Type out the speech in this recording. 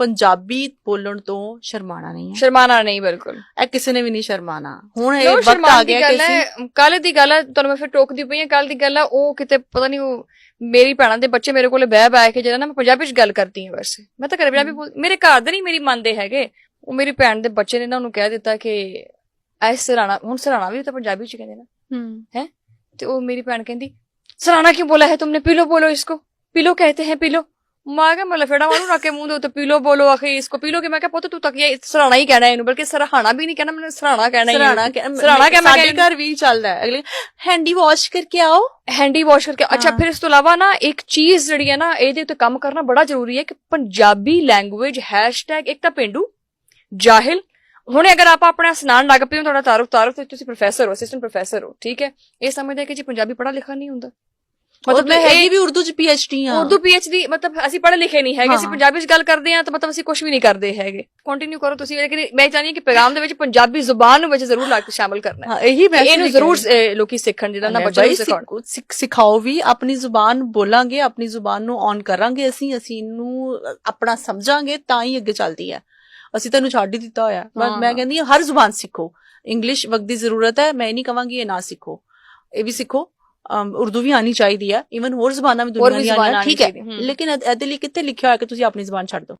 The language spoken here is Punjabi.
ਪੰਜਾਬੀ ਬੋਲਣ ਤੋਂ ਸ਼ਰਮਾਣਾ ਨਹੀਂ ਹੈ। ਸ਼ਰਮਾਣਾ ਨਹੀਂ ਬਿਲਕੁਲ। ਇਹ ਕਿਸੇ ਨੇ ਵੀ ਨਹੀਂ ਸ਼ਰਮਾਣਾ। ਹੁਣ ਇਹ ਵਕਤ ਆ ਗਿਆ ਕਿ ਕੱਲ ਦੀ ਗੱਲ ਹੈ ਤੁਹਾਨੂੰ ਮੈਂ ਫਿਰ ਟੋਕਦੀ ਪਈ ਹਾਂ ਕੱਲ ਦੀ ਗੱਲ ਹੈ ਉਹ ਕਿਤੇ ਪਤਾ ਨਹੀਂ ਉਹ ਮੇਰੀ ਭੈਣਾਂ ਦੇ ਬੱਚੇ ਮੇਰੇ ਕੋਲੇ ਬਹਿ ਬਹਿ ਕੇ ਜਿਹੜਾ ਨਾ ਮੈਂ ਪੰਜਾਬੀ ਚ ਗੱਲ ਕਰਦੀ ਹਾਂ ਵੈਸੇ। ਮੈਂ ਤਾਂ ਘਰੇ ਪੰਜਾਬੀ ਮੇਰੇ ਘਰ ਦੇ ਨਹੀਂ ਮੇਰੀ ਮੰਨਦੇ ਹੈਗੇ। ਉਹ ਮੇਰੀ ਭੈਣ ਦੇ ਬੱਚੇ ਨੇ ਨਾ ਉਹਨੂੰ ਕਹਿ ਦਿੱਤਾ ਕਿ ਐ ਸਰਾਣਾ ਹੁਣ ਸਰਾਣਾ ਵੀ ਤਾਂ ਪੰਜਾਬੀ ਚ ਕਹਿੰਦੇ ਨਾ। ਹੂੰ ਹੈ? ਤੇ ਉਹ ਮੇਰੀ ਭੈਣ ਕਹਿੰਦੀ ਸਰਾਣਾ ਕਿਉਂ ਬੋਲਾ ਹੈ ਤੁਮਨੇ? ਪੀ ਬੋਲੋ ਇਸਕੋ। ਪੀਲੋ ਕਹਤੇ ਹੈ ਪੀਲੋ ਮੈਂ ਕਿਹਾ ਮੈਂ ਲਫੇੜਾ ਮਾਰੂ ਕੇ ਮੂੰਹ ਦੇ ਉੱਤੇ ਪੀਲੋ ਬੋਲੋ ਆਖੇ ਇਸਕੋ ਪੀਲੋ ਕਿ ਮੈਂ ਕਿਹਾ ਪੁੱਤ ਤੂੰ ਤੱਕ ਇਹ ਸਰਾਣਾ ਹੀ ਕਹਿਣਾ ਇਹਨੂੰ ਬਲਕਿ ਸਰਾਣਾ ਵੀ ਨਹੀਂ ਕਹਿਣਾ ਮੈਨੂੰ ਸਰਾਣਾ ਕਹਿਣਾ ਸਰਾਣਾ ਸਰਾਣਾ ਕਹਿ ਮੈਂ ਸਾਡੇ ਘਰ ਵੀ ਚੱਲਦਾ ਹੈ। ਅਗਲੇ ਹੈਂਡੀ ਵਾਸ਼ ਕਰਕੇ ਆਓ। ਹੈਂਡੀ ਵਾਸ਼ ਕਰਕੇ ਅੱਛਾ ਹਾਂ। ਫਿਰ ਇਸ ਤੋਂ ਇਲਾਵਾ ਨਾ ਇੱਕ ਚੀਜ਼ ਜਿਹੜੀ ਹੈ ਨਾ ਇਹਦੇ ਉੱਤੇ ਕੰਮ ਕਰਨਾ ਬੜਾ ਜ਼ਰੂਰੀ ਹੈ ਕਿ ਪੰਜਾਬੀ ਲੈਂਗੁਏਜ ਹੈਸ਼ਟੈਗ ਇੱਕ ਤਾਂ ਪਿੰਡੂ ਜਾਹਿਲ। ਹੁਣ ਅਗਰ ਆਪਾਂ ਆਪਣਾ ਸੁਣਾਉਣ ਲੱਗ ਪਏ ਹੋ ਤੁਹਾਡਾ ਤਾਰਫ ਤਾਰਫ ਤੁਸੀਂ ਪ੍ਰੋਫੈਸਰ ਹੋ ਅਸਿਸਟੈਂਟ ਪ੍ਰੋਫੈਸਰ ਹੋ ਠੀਕ ਹੈ। ਇਹ ਸਮਝਦੇ ਕਿ ਜੀ ਪੰਜਾਬੀ ਪੜਾ ਲਿਖਾ ਨਹੀਂ ਹੁੰਦਾ। ਮਤਲਬ ਮੈਂ ਹੈਗੀ ਵੀ ਉਰਦੂ ਚ ਪੀਐਚਡੀ ਹਾਂ ਉਰਦੂ ਪੀਐਚਡੀ ਮਤਲਬ ਅਸੀਂ ਪੜ੍ਹੇ ਲਿਖੇ ਨਹੀਂ ਹੈਗੇ ਅਸੀਂ। ਪੰਜਾਬੀ ਚ ਗੱਲ ਕਰਦੇ ਹਾਂ ਤਾਂ ਮਤਲਬ ਅਸੀਂ ਕੁਝ ਵੀ ਨਹੀਂ ਕਰਦੇ ਹੈਗੇ। ਕੰਟੀਨਿਊ ਕਰੋ ਤੁਸੀਂ ਲੇਕਿਨ ਮੈਂ ਚਾਹਨੀ ਹਾਂ ਕਿ ਪੈਗਾਮ ਦੇ ਵਿੱਚ ਪੰਜਾਬੀ ਜ਼ੁਬਾਨ ਨੂੰ ਵਿੱਚ ਜ਼ਰੂਰ ਲਾ ਕੇ ਸ਼ਾਮਲ ਕਰਨਾ ਹੈ। ਇਹੀ ਮੈਂ ਇਹਨੂੰ ਜ਼ਰੂਰ ਲੋਕੀ ਸਿੱਖਣ ਜਿਹਦਾ ਨਾ ਬੱਚੇ ਸਿਖਾਉਣ। ਸਿੱਖ ਸਿਖਾਓ ਵੀ ਆਪਣੀ ਜ਼ੁਬਾਨ ਬੋਲਾਂਗੇ ਆਪਣੀ ਜ਼ੁਬਾਨ ਨੂੰ ਔਨ ਕਰਾਂਗੇ ਅਸੀਂ ਅਸੀਂ ਇਹਨੂੰ ਆਪਣਾ ਸਮਝਾਂਗੇ ਤਾਂ ਹੀ ਅੱਗੇ ਚੱਲਦੀ ਹੈ। ਅਸੀਂ ਤੈਨੂੰ ਛੱਡ ਹੀ ਦਿੱਤਾ ਹੋਇਆ। ਮੈਂ ਹਾਂ, ਮੈਂ। ਕਹਿੰਦੀ ਹਾਂ ਹਰ ਜ਼ੁਬਾਨ ਸਿੱਖੋ। ਇੰਗਲਿਸ਼ ਵਕਤ ਦੀ ਜ਼ਰੂਰਤ ਹੈ ਮੈਂ ਇਹ ਨਹੀਂ ਕਵਾਂਗੀ ਇਹ ਨਾ ਸਿੱਖੋ। ਇਹ ਵੀ ਸਿੱਖੋ। ਉਰਦੂ ਵੀ ਆਣੀ ਚਾਹੀਦੀ ਹੈ ਇਵਨ ਹੋਰ ਜ਼ੁਬਾਨਾਂ ਵੀ ਹੋਰ ਦੁਨੀਆ ਵੀ ਦੀਆਂ ਜ਼ੁਬਾਨ ਆਉਣੀਆਂ ਆਉਣੀ ਠੀਕ ਹੈ। ਚਾਹੀਦੀ, ਹਮ। ਲੇਕਿਨ ਇਹਦੇ ਲਈ ਕਿੱਥੇ ਲਿਖਿਆ ਹੋਇਆ ਕਿ ਤੁਸੀਂ ਆਪਣੀ ਜ਼ੁਬਾਨ ਛੱਡ ਦਿਓ।